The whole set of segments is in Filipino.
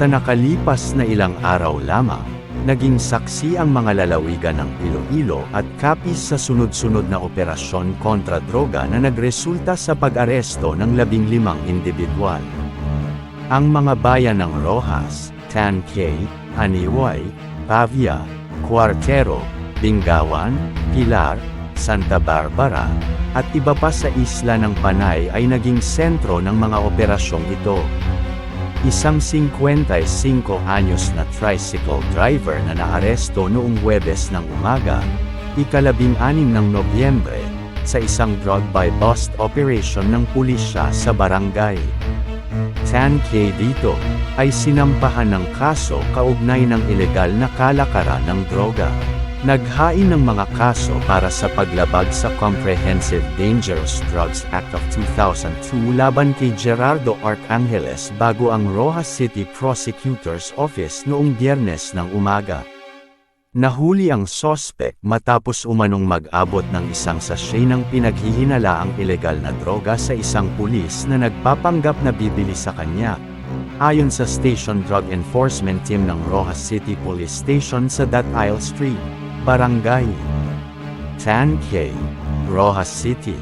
Sa nakalipas na ilang araw lamang, naging saksi ang mga lalawigan ng Iloilo at Capiz sa sunod-sunod na operasyon kontra droga na nagresulta sa pag-aresto ng labing limang individual. Ang mga bayan ng Rojas, Tankay, Aniway, Pavia, Cuartero, Bingawan, Pilar, Santa Barbara, at iba pa sa isla ng Panay ay naging sentro ng mga operasyong ito. Isang 55 anyos na tricycle driver na naaresto noong Huwebes ng umaga, ikalabing anim ng Nobyembre, sa isang drug by bust operation ng pulisya sa barangay. 10K dito, ay sinampahan ng kaso kaugnay ng ilegal na kalakaran ng droga. Naghain ng mga kaso para sa paglabag sa Comprehensive Dangerous Drugs Act of 2002 laban kay Gerardo Arcangeles bago ang Rojas City Prosecutor's Office noong biyernes ng umaga. Nahuli ang sospek matapos umanong mag-abot ng isang sachet ng pinaghihinalaang ilegal na droga sa isang pulis na nagpapanggap na bibili sa kanya. Ayon sa Station Drug Enforcement Team ng Rojas City Police Station sa That Isle Street, Barangay Tan K, Rojas City.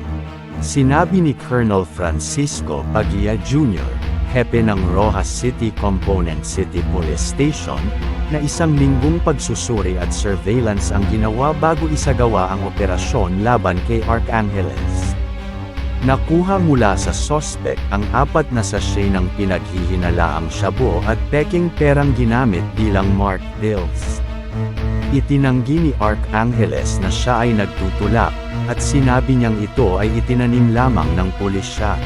Sinabi ni Colonel Francisco Pagia Jr., hepe ng Rojas City Component City Police Station, na isang linggong pagsusuri at surveillance ang ginawa bago isagawa ang operasyon laban kay Arcangeles. Nakuha mula sa sospek ang apat na sachet ng pinaghihinalaang shabu at peking perang ginamit bilang marked bills. Itinanggi ni Arcangeles na siya ay nagtutulak, at sinabi niyang ito ay itinanim lamang ng pulisya.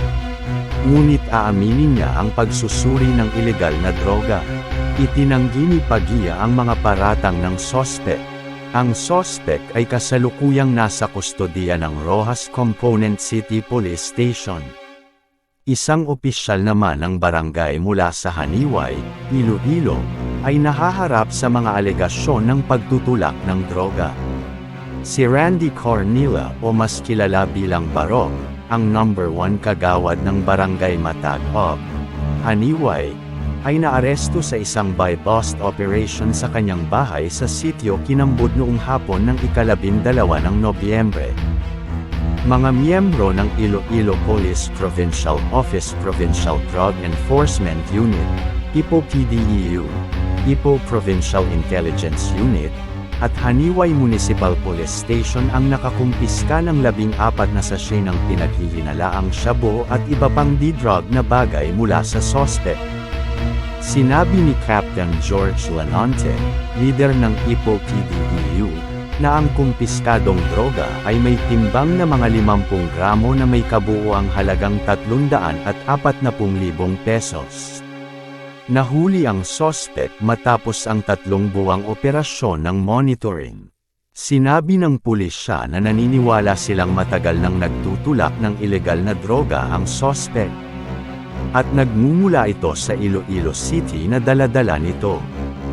Ngunit aaminin niya ang pagsusuri ng ilegal na droga. Itinanggi ni Pagia ang mga paratang ng sospek. Ang sospek ay kasalukuyang nasa kustodiya ng Rojas Component City Police Station. Isang opisyal naman ng barangay mula sa Haniway, Iloilo, ay nahaharap sa mga alegasyon ng pagtutulak ng droga. Si Randy Cornila o mas kilala bilang Barok, ang number one kagawad ng barangay Matag-Ob, Haniway, ay naaresto sa isang buy-bust operation sa kanyang bahay sa sitio Kinambud noong hapon ng ikalabindalawa ng Nobyembre. Mga miyembro ng Iloilo Police Provincial Office Provincial Drug Enforcement Unit, IPO PDEU, IPO Provincial Intelligence Unit, at Haniway Municipal Police Station ang nakakumpiska ng labing apat na sachet ng pinaghihinalaang shabu at iba pang di-drug na bagay mula sa sospek. Sinabi ni Captain George Lanonte, leader ng IPO PDEU, na ang kumpiskadong droga ay may timbang na mga 50 gramo na may kabuuang halagang 340,000 pesos. Nahuli ang sospek matapos ang tatlong buwang operasyon ng monitoring. Sinabi ng pulisya na naniniwala silang matagal nang nagtutulak ng ilegal na droga ang sospek. At nagmumula ito sa Iloilo City na daladala nito.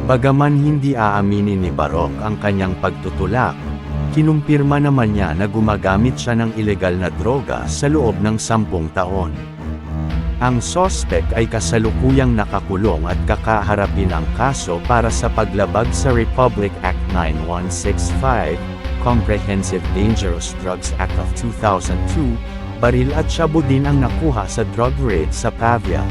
Bagaman hindi aaminin ni Barok ang kanyang pagtutulak, kinumpirma naman niya na gumagamit siya ng ilegal na droga sa loob ng sampung taon. Ang sospek ay kasalukuyang nakakulong at kakaharapin ang kaso para sa paglabag sa Republic Act 9165, Comprehensive Dangerous Drugs Act of 2002, baril at shabu din ang nakuha sa drug raid sa Pavia.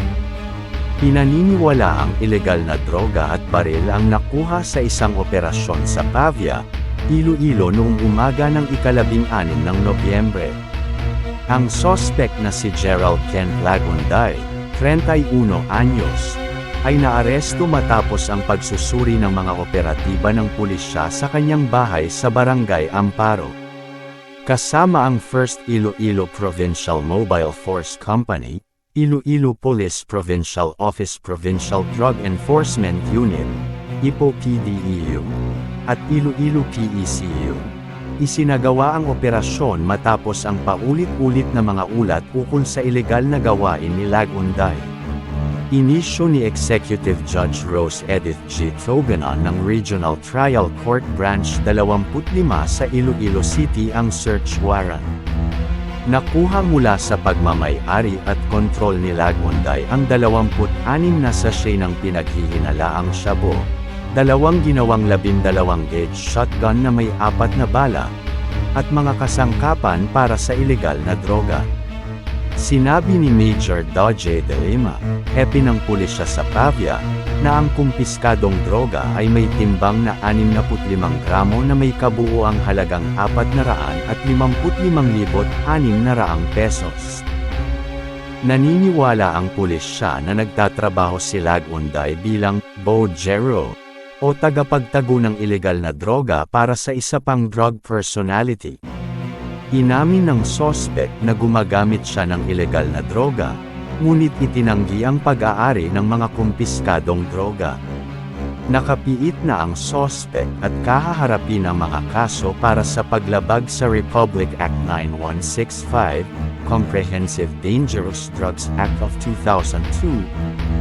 Pinaniniwala ang ilegal na droga at baril ang nakuha sa isang operasyon sa Pavia, Iloilo noong umaga ng ikalabing anim ng Nobyembre. Ang sospek na si Gerald Ken Lagunday, 31 anyos, ay naaresto matapos ang pagsusuri ng mga operatiba ng pulisya sa kanyang bahay sa Barangay Amparo. Kasama ang 1st Iloilo Provincial Mobile Force Company, Iloilo Police Provincial Office Provincial Drug Enforcement Unit, IPO PDEU, at Iloilo PECU. Isinagawa ang operasyon matapos ang paulit-ulit na mga ulat ukol sa ilegal na gawain ni Lagunday. Inisyo ni Executive Judge Rose Edith G. Thoganon ng Regional Trial Court Branch 25 sa Iloilo City ang search warrant. Nakuha mula sa pagmamay-ari at kontrol ni Lagunday ang 26 na sachet ng pinaghihinalaang shabu, dalawang ginawang 12 gauge shotgun na may apat na bala, at mga kasangkapan para sa ilegal na droga. Sinabi ni Major Dodge de Lima, hepe ng pulisya sa Pavia, na ang kumpiskadong droga ay may timbang na 65 gramo na may kabuuang halagang 455,600 pesos. Naniniwala ang pulisya na nagtatrabaho si Lagunday bilang Bojero o tagapagtago ng ilegal na droga para sa isa pang drug personality. Inamin ng sospek na gumagamit siya ng ilegal na droga, ngunit itinanggi ang pag-aari ng mga kumpiskadong droga. Nakapiit na ang sospek at kahaharapin ang mga kaso para sa paglabag sa Republic Act 9165, Comprehensive Dangerous Drugs Act of 2002,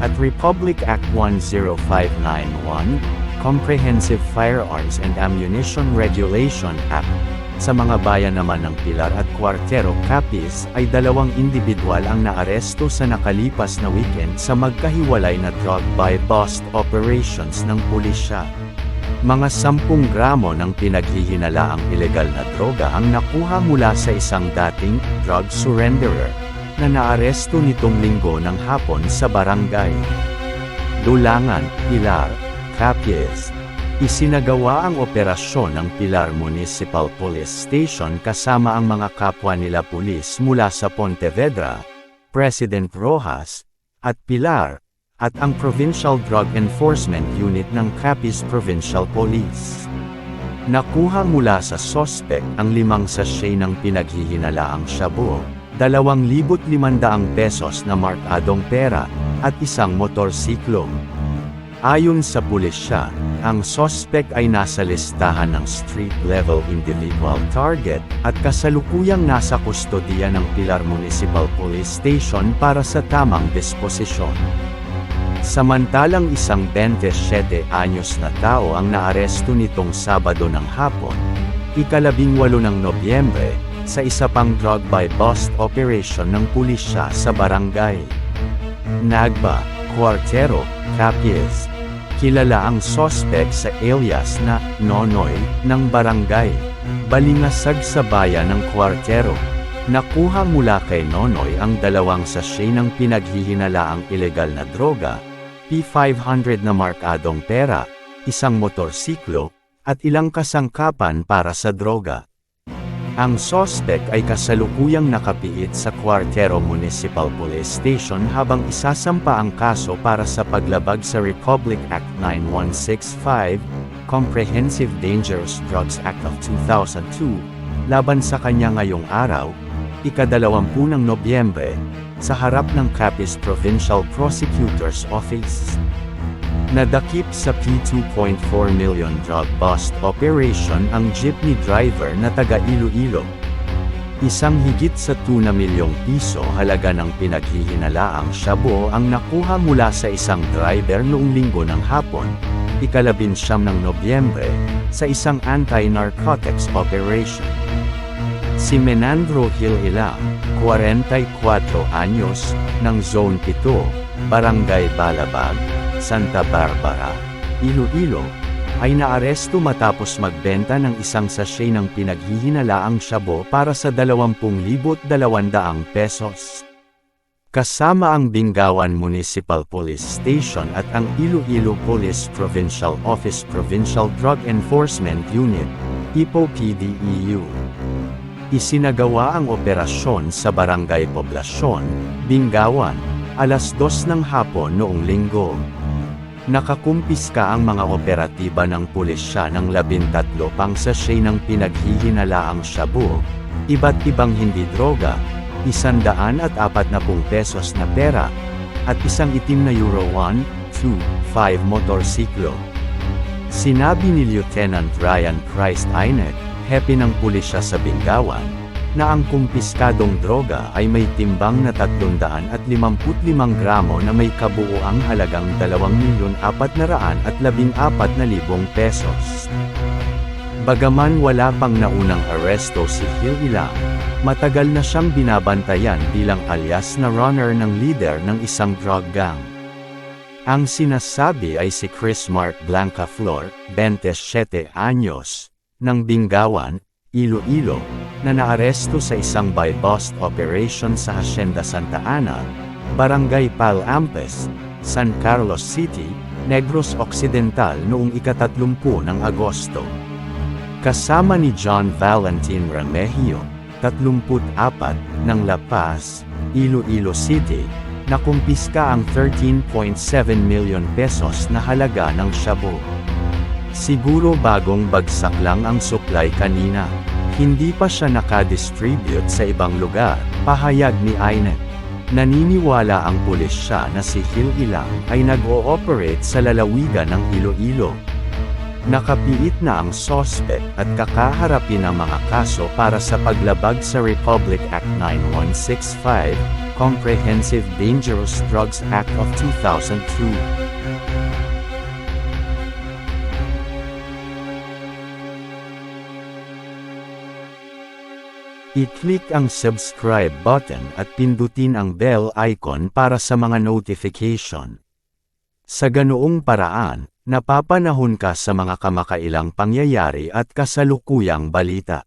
at Republic Act 10591, Comprehensive Firearms and Ammunition Regulation Act. Sa mga bayan naman ng Pilar at Cuartero Capiz ay dalawang individual ang naaresto sa nakalipas na weekend sa magkahiwalay na drug buy bust operations ng pulisya. Mga 10 gramo ng pinaghihinalaang ilegal na droga ang nakuha mula sa isang dating drug surrenderer na naaresto nitong linggo ng hapon sa barangay. Dulangan, Pilar, Capiz, Isinagawa ang operasyon ng Pilar Municipal Police Station kasama ang mga kapwa nila pulis mula sa Pontevedra, President Rojas, at Pilar, at ang Provincial Drug Enforcement Unit ng Capiz Provincial Police. Nakuha mula sa sospek ang limang sachet ng pinaghihinalaang shabu, 2,500 pesos na markadong pera, at isang motorsiklo. Ayon sa pulisya, ang sospek ay nasa listahan ng street-level individual target at kasalukuyang nasa kustodiya ng Pilar Municipal Police Station para sa tamang disposisyon. Samantalang isang 27 anyos na tao ang naaresto nitong Sabado ng hapon, ikalabing walo ng Nobyembre, sa isa pang drug by bust operation ng pulisya sa barangay. Nagba, Cuartero, Capiz. Kilala ang sospek sa alias na Nonoy ng barangay. Balingasag sa bayan ng Cuartero. Nakuha mula kay Nonoy ang dalawang sachet ng pinaghihinalaang ilegal na droga, P500 na markadong pera, isang motorsiklo, at ilang kasangkapan para sa droga. Ang sospek ay kasalukuyang nakapiit sa Cuartero Municipal Police Station habang isasampa ang kaso para sa paglabag sa Republic Act 9165, Comprehensive Dangerous Drugs Act of 2002, laban sa kanya ngayong araw, ikadalawampu ng Nobyembre, sa harap ng Capiz Provincial Prosecutor's Office. Nadakip sa P2.4 million drug bust operation ang jeepney driver na taga Iloilo. Isang higit sa 2 na milyong piso halaga ng pinaghihinalaang shabu ang nakuha mula sa isang driver noong linggo ng hapon, ikalabinsyam ng Nobyembre, sa isang anti-narcotics operation. Si Menandro Hilila, 44 anyos, ng Zone 7, Barangay Balabag, Santa Barbara, Iloilo, ay naaresto matapos magbenta ng isang sachet ng pinaghihinalaang shabu para sa 20,200 pesos. Kasama ang Bingawan Municipal Police Station at ang Iloilo Police Provincial Office Provincial Drug Enforcement Unit, IPO PDEU. Isinagawa ang operasyon sa Barangay Poblasyon, Bingawan, alas 2 ng hapon noong linggo. Nakakumpiska ang mga operatiba ng pulisya ng labintatlo pang sachet ng pinaghihinalaang shabu, iba't ibang hindi droga, isandaan at apat na pung pesos na pera, at isang itim na Euro 1, 2, 5 motorsiklo. Sinabi ni Lieutenant Ryan Christ Ainet, hepe ng pulisya sa Bingawan, na ang kumpiskadong droga ay may timbang na 355 gramo na may kabuuang halagang 2,414,000 pesos. Bagaman wala pang naunang aresto si Hill Ilang, matagal na siyang binabantayan bilang alias na runner ng leader ng isang drug gang. Ang sinasabi ay si Chris Mark Blanca Flor, 27 anyos, ng Bingawan, Iloilo, na naaresto sa isang buy-bust operation sa Hacienda Santa Ana, Barangay Palampes, San Carlos City, Negros Occidental noong ikatatlumpu ng Agosto. Kasama ni John Valentin Remigio, 34, ng La Paz, Iloilo City, nakumpiska ang 13.7 million pesos na halaga ng shabu. Siguro bagong bagsak lang ang supply kanina. Hindi pa siya nakadistribute sa ibang lugar, pahayag ni INEC. Naniniwala ang pulis siya na si Phil Ilang ay nag-ooperate sa lalawigan ng Iloilo. Nakapiit na ang sospek at kakaharapin ang mga kaso para sa paglabag sa Republic Act 9165, Comprehensive Dangerous Drugs Act of 2002. I-click ang subscribe button at pindutin ang bell icon para sa mga notification. Sa ganoong paraan, napapanahon ka sa mga kamakailang pangyayari at kasalukuyang balita.